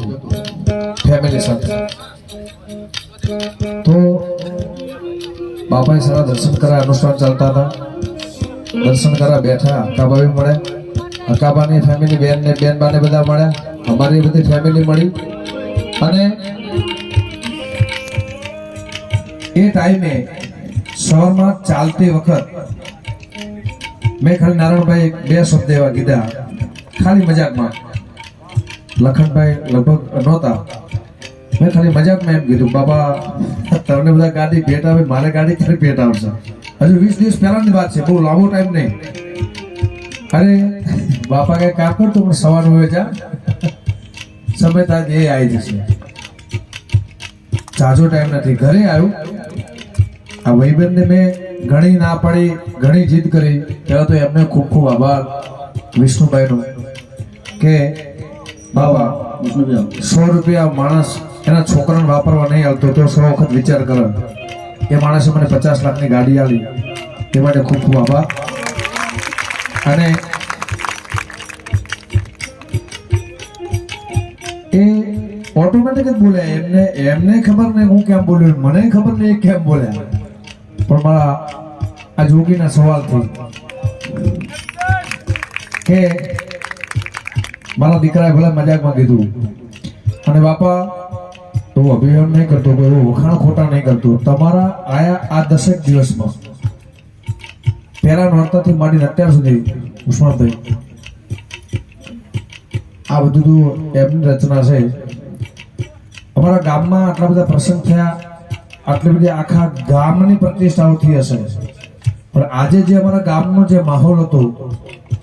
હતો ફેમિલી સાથે. તો બાપાએ સારા દર્શન કર્યા, અનુષ્ઠાન ચાલતા હતા. દર્શન કરવા બેઠા અકાબા મળે અક્કાબાની ફેમિલી બેન ને બેન બાને બધા મળ્યા. અમારી બધી ફેમિલી મળી. અને એ ટાઈમે શહેરમાં ચાલતી વખત મેં ખાલી નારાયણભાઈ બે શબ્દ એવા કીધા. ખાલી મજાકમાં. લખનભાઈ લગભગ નહોતા. મેં ખાલી મજાકમાં એમ કીધું, બાબા, તમને બધા ગાડી ભેટ આવે, મારે ગાડી ક્યારે ભેટ આવશે? હજુ વીસ દિવસ પહેલાની વાત છે, બહુ લાંબો ટાઈમ નહીં. અરે, બાપા કઈ કામ કરતો પણ સવાર હોય જા. સમય તાજ એ આવી જશે. જાજો ટાઈમ નથી. ઘરે આવ્યું. આ ભાઈબંધને મેં ઘણી ના પાડી, ઘણી જીદ કરી. ત્યારે તો એમને ખૂબ ખૂબ આભાર વિષ્ણુભાઈનો કે બાબા સો રૂપિયા માણસ એના છોકરાને વાપરવા નહીં આવતો તો સો વખત વિચાર કરે. એ માણસે મને પચાસ લાખની ગાડી આવી એ માટે ખૂબ ખૂબ આભાર. અને એ ઓટોમેટિક જ બોલ્યા. એમને એમને ખબર નહીં હું કેમ બોલ્યો મને ખબર નહીં કેમ બોલ્યા. પણ મારા આ જોગીના સવાલથી કે મારા દીકરાએ ભલે મજાકમાં કીધું. અને બાપા, તો અભિયાન નહીં કરતો, કોઈ વખાણ ખોટા નહીં કરતો. તમારા આયા આ દસેક દિવસમાં. પહેલા નોરતાથી માંડીને અત્યાર સુધી ઉસ્માનભાઈ આ બધું એમની રચના છે. અમારા ગામમાં આટલા બધા પ્રસંગ થયા, આટલી બધી આખા ગામની પ્રતિષ્ઠાઓ થઈ હશે. પણ આજે જે અમારા ગામનો જે માહોલ હતો,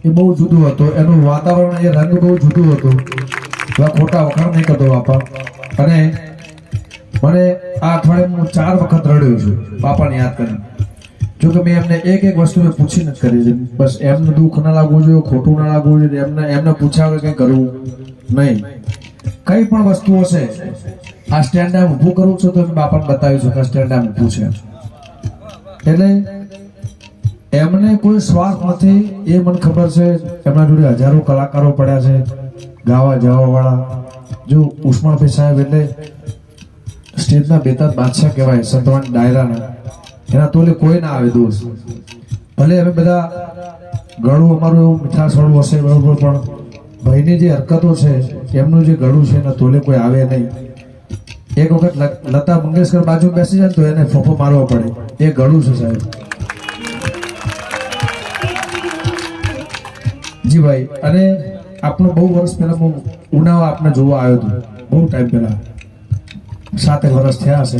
એ બહુ જુદું હતો. એનું વાતાવરણ એ રંગ બહુ જુદું હતું. ખોટા વખાણ નહીં કરતો બાપા. અને મને આ અઠવાડિયે હું ચાર વખત રડ્યો છું, બાપાને યાદ કરીને. જો કે મેં એમને એક એક વસ્તુ મેં પૂછી નથી કરી છે. બસ એમને દુઃખ ના લાગવું જોઈએ, ખોટું ના લાગવું જોઈએ, એમને એમને પૂછ્યા વગર કંઈ કરવું નહીં. કઈ પણ વસ્તુ હશે, આ સ્ટેન્ડ ડામ ઊભું કરું છું તો બાપાને બતાવ્યું છું કે સ્ટેન્ડ આમ ઊભું છે. એટલે એમને કોઈ સ્વાર્થ નથી, એ મને ખબર છે. એમના જોડે હજારો કલાકારો પડ્યા છે, ગાવા જવાવાળા. જો ઉસ્માનભાઈ સાહેબ એટલે સ્ટેજના બેતાજ બાદશાહ કહેવાય, સંતવાન ડાયરાના. એના તોલે કોઈ ના આવે દોષ. ભલે અમે બધા ગળું અમારું એવું મીઠાસવાળું હશે, બરોબર, પણ ભાઈની જે હરકતો છે, એમનું જે ગળું છે, એના તોલે કોઈ આવે નહીં. એક વખત લતા મંગેશકર બાજુ બેસી જાય તો એને ફોફો મારવો પડે. એ ગળું છે સાહેબ. જી ભાઈ અને આપનો બહુ વર્ષ પહેલા હું ઉનાવા આપને જોવા આવ્યો હતો, બહુ ટાઈમ પહેલા. સાતેક વર્ષ થયા હશે.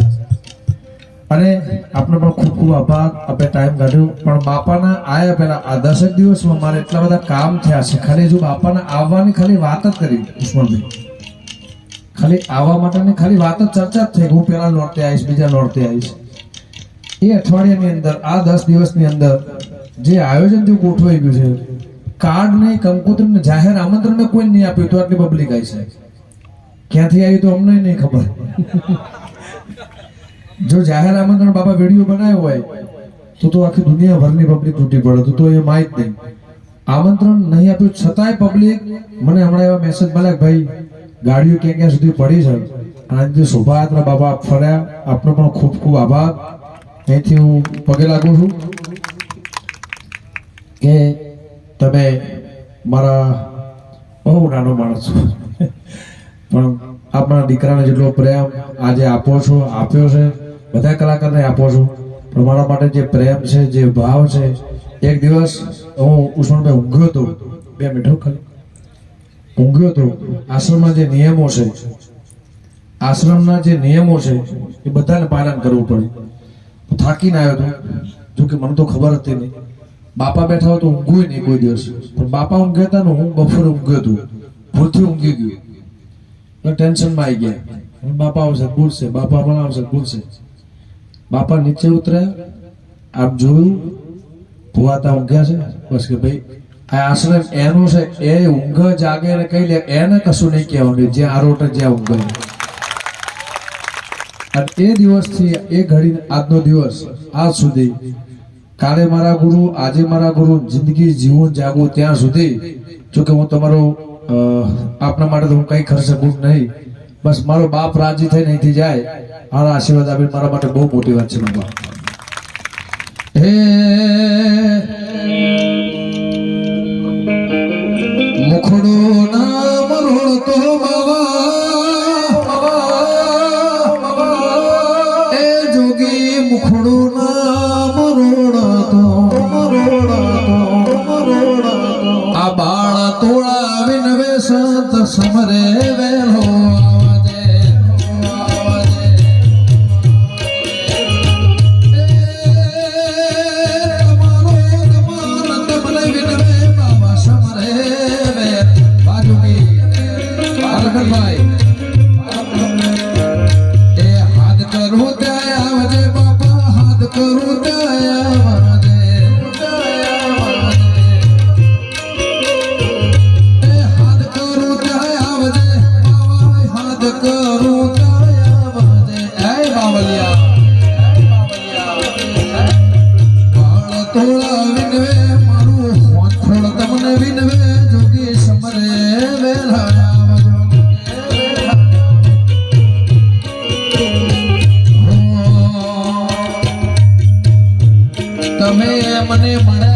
અને આપનો પણ ખૂબ ખૂબ આભાર આપણે ટાઈમ કાઢ્યો. પણ બાપાના આયા પહેલા આ દસેક દિવસમાં મારે એટલા બધા કામ થયા છે. ખાલી જો બાપાના આવવાની ખાલી વાત જ કરી ઉસ્માનભાઈ ખાલી આવવા માટેની ખાલી વાત જ ચર્ચા જ થઈ હું પહેલા નોરતે આવીશ, બીજા નોરતે આવીશ. એ અઠવાડિયાની અંદર, આ દસ દિવસની અંદર જે આયોજન જે ગોઠવાઈ ગયું છે કાર્ડ ને કંકોત્રી જાહેર આમંત્રણ કોઈ નહીં આપ્યું તો આટલી પબ્લિક આવી છે. ક્યાંથી આવી તો અમને નહીં ખબર. જો જાહેર આમંત્રણ બાપા વીડિયો બનાવ્યો હોય, તો તો આખી દુનિયાભરની પબ્લિક તૂટી પડે, તો એ માહિત નહીં. આમંત્રણ નહીં આપ્યું છતાંય પબ્લિક મને હમણાં એવા મેસેજ મળ્યા ભાઈ, ગાડીઓ ક્યાં ક્યાં સુધી પડી છે? આજે શોભાયાત્રા બાબા ફર્યા, આપનો પણ ખૂબ ખૂબ આભાર. અહીંથી હું પગે લાગુ છું કે તમે મારા બહુ નાનો માણસ છું. પણ આપણા દીકરાને જેટલો પ્રેમ આજે આપો છો, આપ્યો છે, બધા કલાકારને આપો છો, પણ મારા માટે જે પ્રેમ છે, જે ભાવ છે, એક દિવસ હું ઉષ્ણભાઈ ઊંઘ્યો હતો બે મિનિટ ખાલી, ઊંઘ્યો હતો આશ્રમના જે નિયમો છે, આશ્રમના જે નિયમો છે, એ બધાને પાલન કરવું પડે થાકીને આવ્યો હતો જોકે મને તો ખબર હતી નહીં. બાપા બેઠા હોય તો ઊંઘું નહીં કોઈ દિવસ. પણ બાપા ઊંઘે હતા ને હું બપોરે ઊંઘ્યો હતું. ભૂલથી ઊંઘી ગયું. ટેન્શનમાં આવી ગયા. બાપા આવશે, ભૂલશે. બાપા પણ આવશે, ભૂલશે. બાપા નીચે ઉતર્યા. આપ જોયું? ભુવાતા ઊંઘ્યા છે બસ કે ભાઈ, આ આશ્રમ એનું છે. એ ઊંઘ જાગે ને કહી લે, એને કશું નહીં કહેવાનું જે આરોટ જ્યાં ઊંઘે અને એ દિવસથી એ ઘડી આજનો દિવસ, આજ સુધી કાલે મારા ગુરુ, આજે મારા ગુરુ જિંદગી જીવન જાગું ત્યાં સુધી જો કે હું તમારો આપના માટે તો હું કઈ કરી નહીં, બસ મારો બાપ રાજી થઈ અહીંથી જાય, મારા આશીર્વાદ આપી મારા માટે બહુ મોટી વાત છે હે મને મળ્યા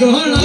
গ্রহণ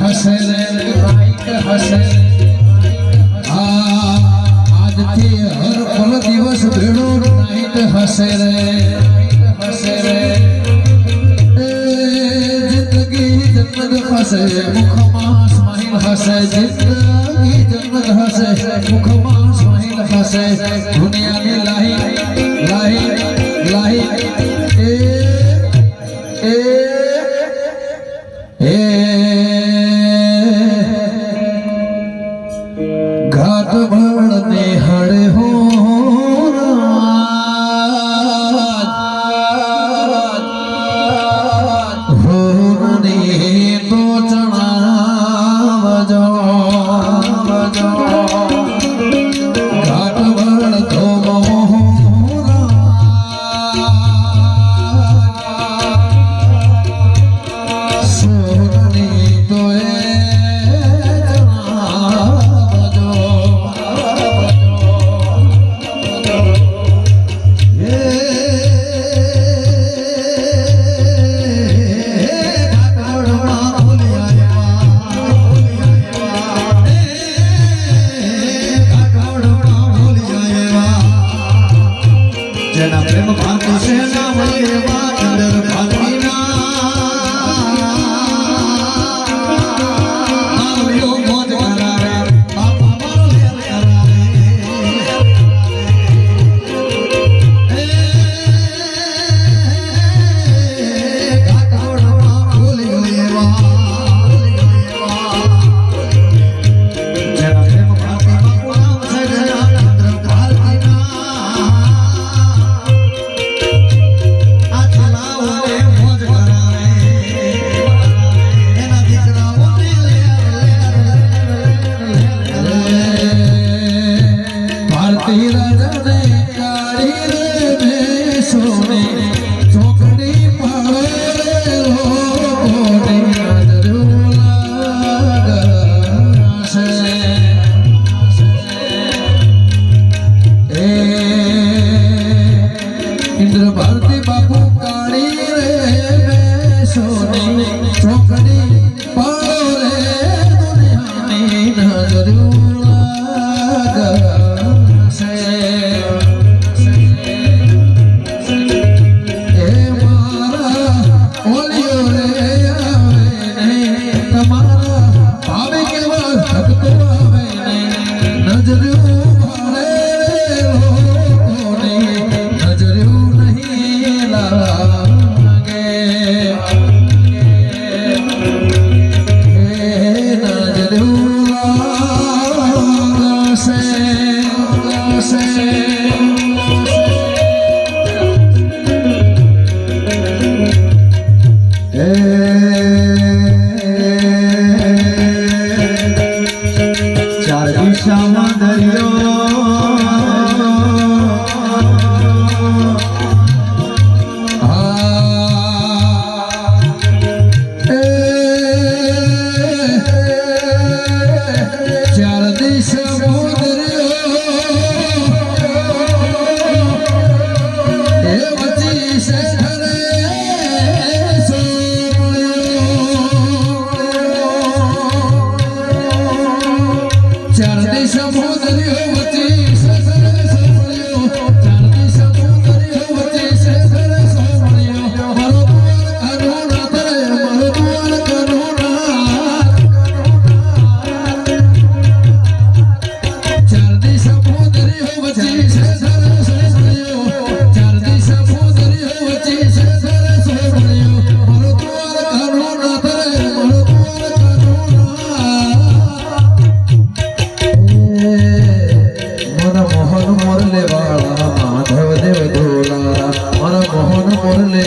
હસન રાઈટ હસન આ આજથી હર પલ દિવસ ભેળો નાઈટ હસે રે હસે રે. જિંદગી જન્મદ હસે મુખમાં સ્માઈલ હસે જિંદગી જન્મદ હસે મુખમાં સ્માઈલ હસે દુનિયાની લાહી Chara Desha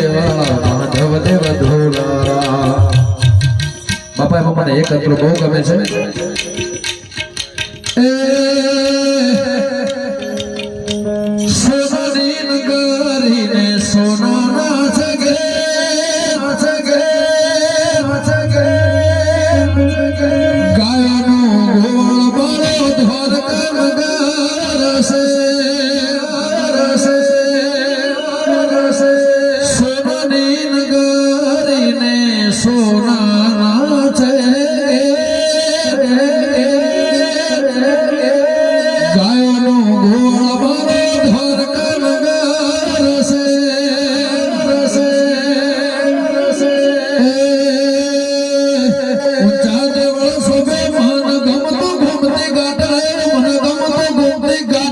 દેવા માધવ દેવ ધોરા બાપા મને એક અંતરું બહુ ગમે છે. অধিকার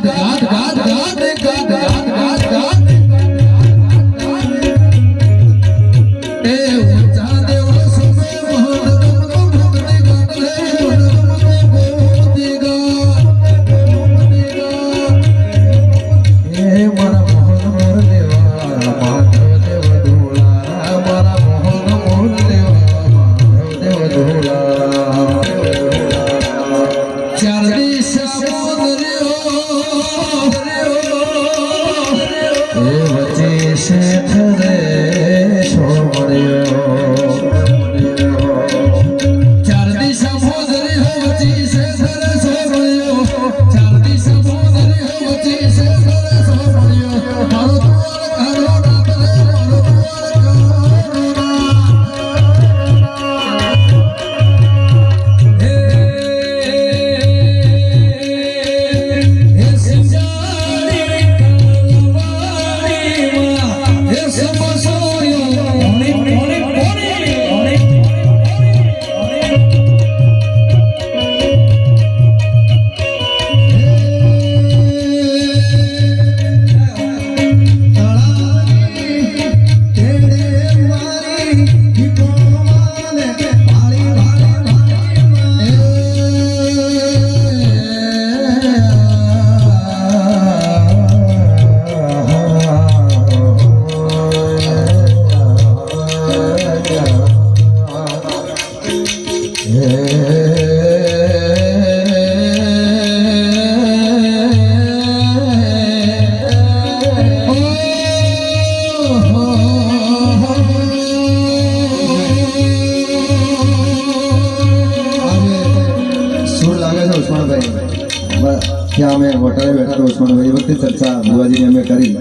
વખતે ચર્ચા ગુરુજીને અમે કરી.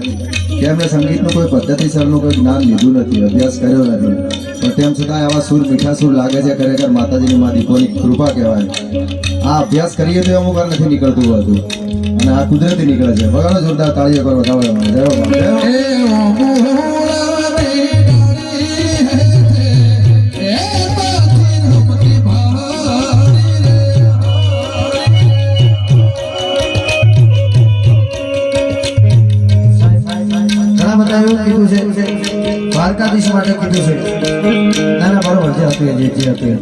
કે એમણે સંગીતનું કોઈ પદ્ધતિસરનું કોઈ જ્ઞાન લીધું નથી, અભ્યાસ કર્યો નથી. પણ તેમ છતાં આવા સુર મીઠા સુર લાગે છે, ખરેખર માતાજીની મા દીપોની કૃપા કહેવાય. આ અભ્યાસ કરીએ તો અમુક વાર નથી નીકળતું હતું. અને આ કુદરતી નીકળે છે. બગાડો જોરદાર તાળીઓ કરો વધારે. જય માટે કીધું છે. ના ના, બરોબર, જે હતું એ, જે જે હતું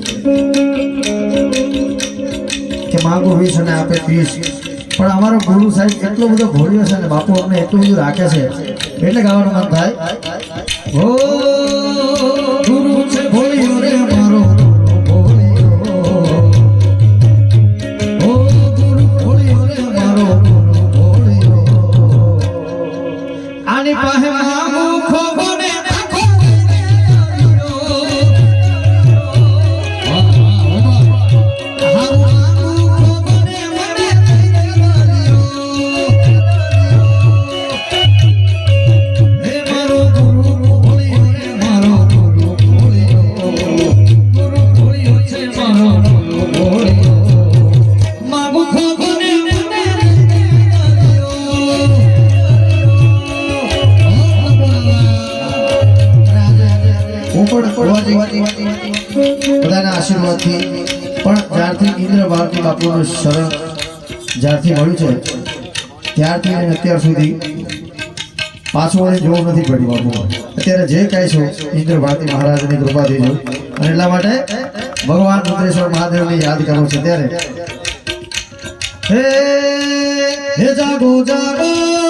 કે માગો વીસ અને આપે ત્રીસ. પણ અમારો ગુરુ સાહેબ એટલો બધો ભોળ્યો છે ને બાપુ અમને એટલું બધું રાખે છે. એટલે ગાવાનું મન થાય. ઓ બધાના આશીર્વાદથી. પણ જ્યારથી ઇન્દ્ર ભારતી બાપુનું શરણ જ્યારથી મળ્યું છે, ત્યારથી અને અત્યાર સુધી પાછું વળી જોવું નથી પડ્યું બાપુ અત્યારે જે કાંઈ છે, ઇન્દ્ર ભારતી મહારાજની કૃપા દેજો. અને એટલા માટે ભગવાન રુદ્રેશ્વર મહાદેવને યાદ કરવું છે ત્યારે. હે જાગો જાગો.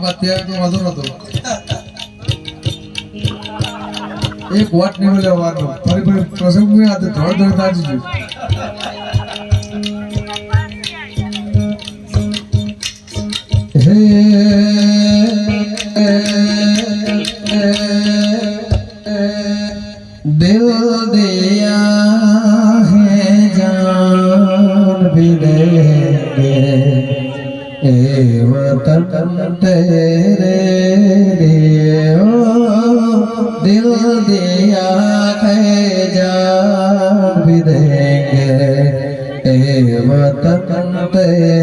આમાં ત્યાં વાંધો નતો. એક વાત નીકળ્યો વારનો ફરી ફરી પ્રસંગ આ ધોળ ધોળ તાજી એ વતન તેરે રે દિલ દિયા ખે જા વિદેંગે. એ વતન તેરે